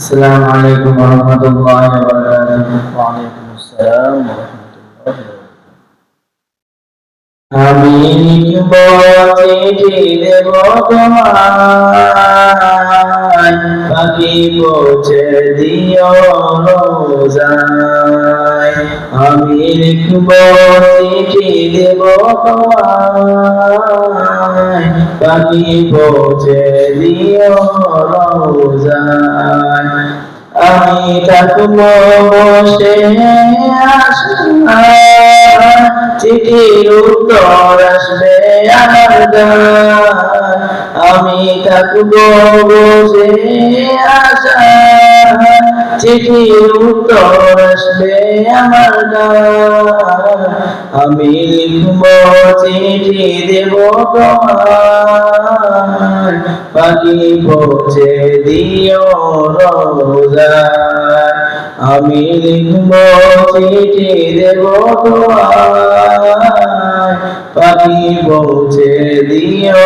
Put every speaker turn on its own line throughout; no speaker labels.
السلام عليكم ورحمة الله وبركاته وعليكم السلام ورحمة الله وبركاته আমি লিখব চিঠি দেব তোমায় পাখি পৌঁছে দিও রোজায় আমি লিখব চিঠি দেব তোমায়। পৌঁছে দিও আমি থাকব বসে চিঠির উত্তর আসবে আমার আমি থাকব বসে চিঠির উত্তর আসবে আমার আমি লিখব চিঠি, দেব তোমার পাখি পৌঁছে দিও রোজায় আমি লিখব চিঠি, দেব তোমার পাখি পৌঁছে দিও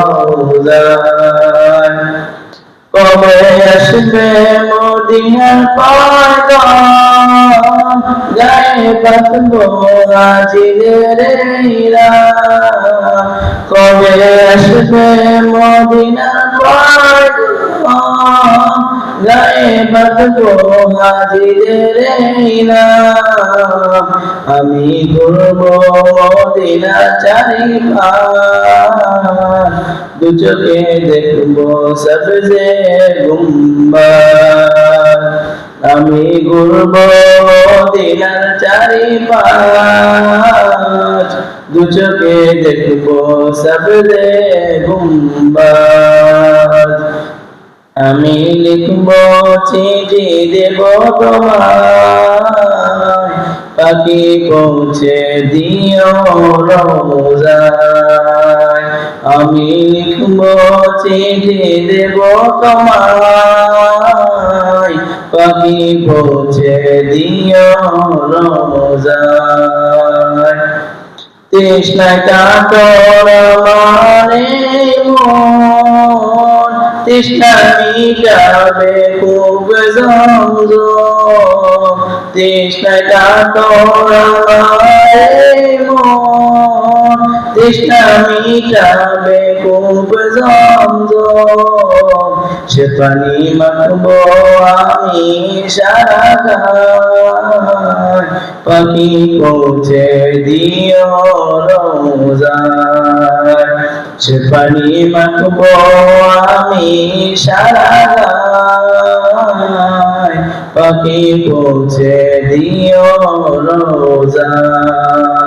কবে আসবে মদিনার পায়গাম গায়ে বাঁধবো আজিদের কবে আসবে মদিনার পায়গাম গায়ে বাঁধবো হাজিদের আমি করব মদিনা দেখব সবজে গুম্বা আমি ঘুরব মদিনার চারি পাঁচ দু চোখে দেখব সবজে গুম্বা আমি লিখব চিঠি দেব তোমায়। পাখি পৌঁছে দিও রোজায়। আমি লিখব চিঠি দেব তোমায়। পাখি পৌঁছে দিও রোজায়। তৃষ্ণায় কাতর মানে মন। তৃষ্ণা মিটাবে খুব জমজ তৃষ্ণা কাতর মন। তৃষ্ণা মিটাবে গান পাখি পৌঁছে দিও রোজায় সে পানি মাখবো আমি সারা পাখি পৌঁছে দিও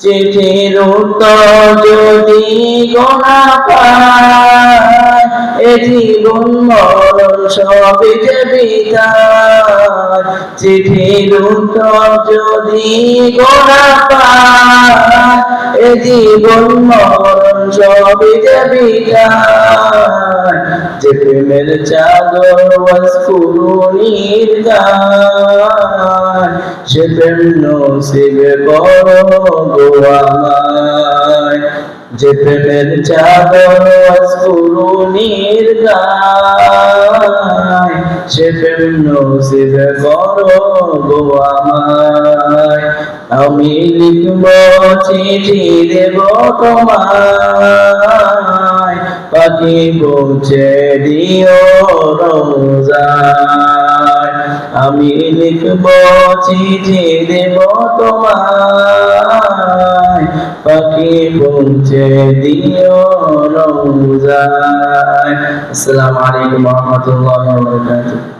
চিঠির উত্তর যদি গোনা পায়, এ সবই যে চিঠির উত্তর যদি গোনা পায়, এ সবই যে যে প্রেমের চাদর ওয়াসকুরুনির গান সে প্রেম নসিবে বড় গো আমায়। যে প্রেমের চাদর গান সে নসিবে গো আমায়। আমি লিখব চিঠি দেব তোমায় পাখি পৌঁছে দিও রোজায়। আমি লিখব চিঠি দেব তোমায়। পাখি পৌঁছে দিও রোজায়। আসসালামু আলাইকুম ওয়া রাহমাতুল্লাহি ওয়া বারাকাতুহু।